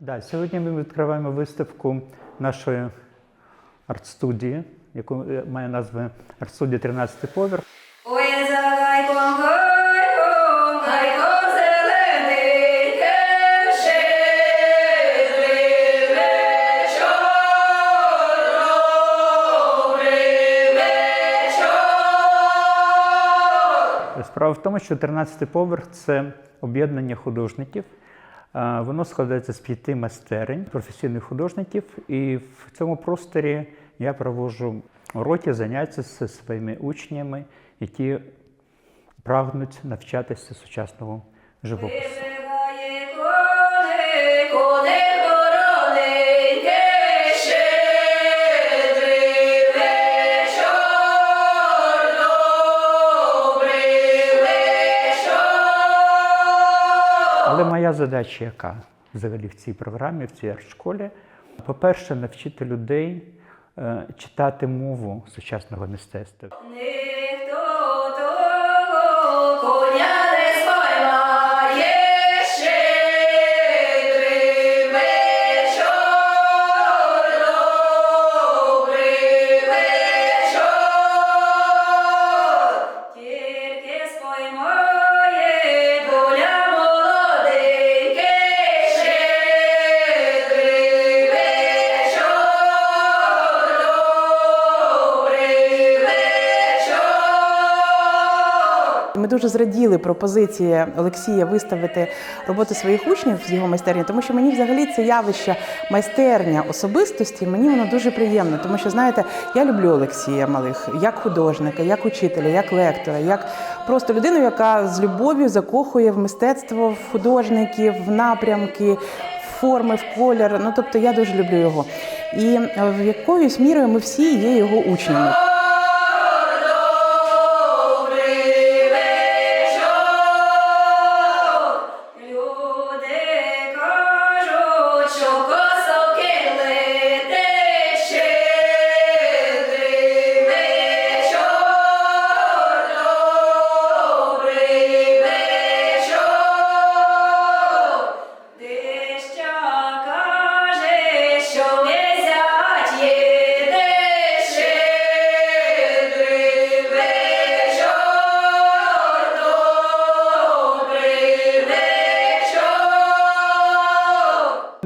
Да, сьогодні ми відкриваємо виставку нашої арт-студії, яку е, має назву арт-студія 13 поверх. Справа в тому, що 13 поверх це об'єднання художників. Воно складається з п'яти майстерень професійних художників, і в цьому просторі я проводжу уроки, заняття зі своїми учнями, які прагнуть навчатися сучасному живопису. Моя задача яка взагалі в цій програмі, в цій арт-школі? По-перше, навчити людей е, читати мову сучасного мистецтва. Ми дуже зраділи пропозиції Олексія виставити роботи своїх учнів з його майстерні, тому що мені взагалі це явище майстерня особистості. Мені воно дуже приємно, тому що знаєте, я люблю Олексія Малих як художника, як учителя, як лектора, як просто людину, яка з любов'ю закохує в мистецтво, в художників, в напрямки. Форми, в колір, ну тобто я дуже люблю його. І е, в якоюсь мірою ми всі є його учнями.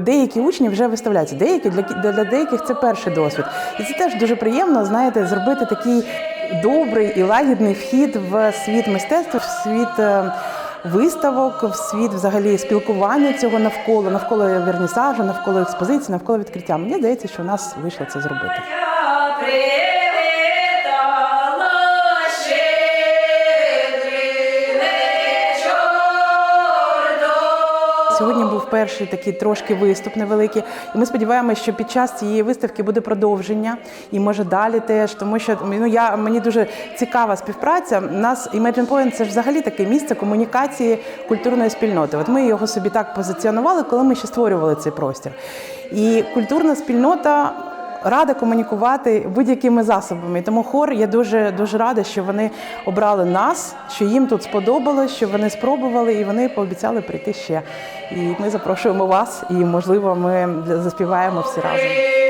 Деякі учні вже виставляються, деякі для, для деяких це перший досвід. І це теж дуже приємно, знаєте, зробити такий добрий і лагідний вхід в світ мистецтва, в світ е, виставок, в світ взагалі спілкування цього навколо, навколо вернісажу, навколо експозиції, навколо відкриття. Мені здається, що у нас вийшло це зробити. Сьогодні був перший такий трошки виступ невеликий, і ми сподіваємося, що під час цієї виставки буде продовження і може далі теж, тому що ну я мені дуже цікава співпраця. У нас Imagine Point – це ж взагалі таке місце комунікації культурної спільноти. От ми його собі так позиціонували, коли ми ще створювали цей простір. І культурна спільнота. Рада комунікувати будь-якими засобами. Тому хор я дуже дуже рада, що вони обрали нас, що їм тут сподобалось, що вони спробували і вони пообіцяли прийти ще. І ми запрошуємо вас, і можливо, ми заспіваємо всі разом.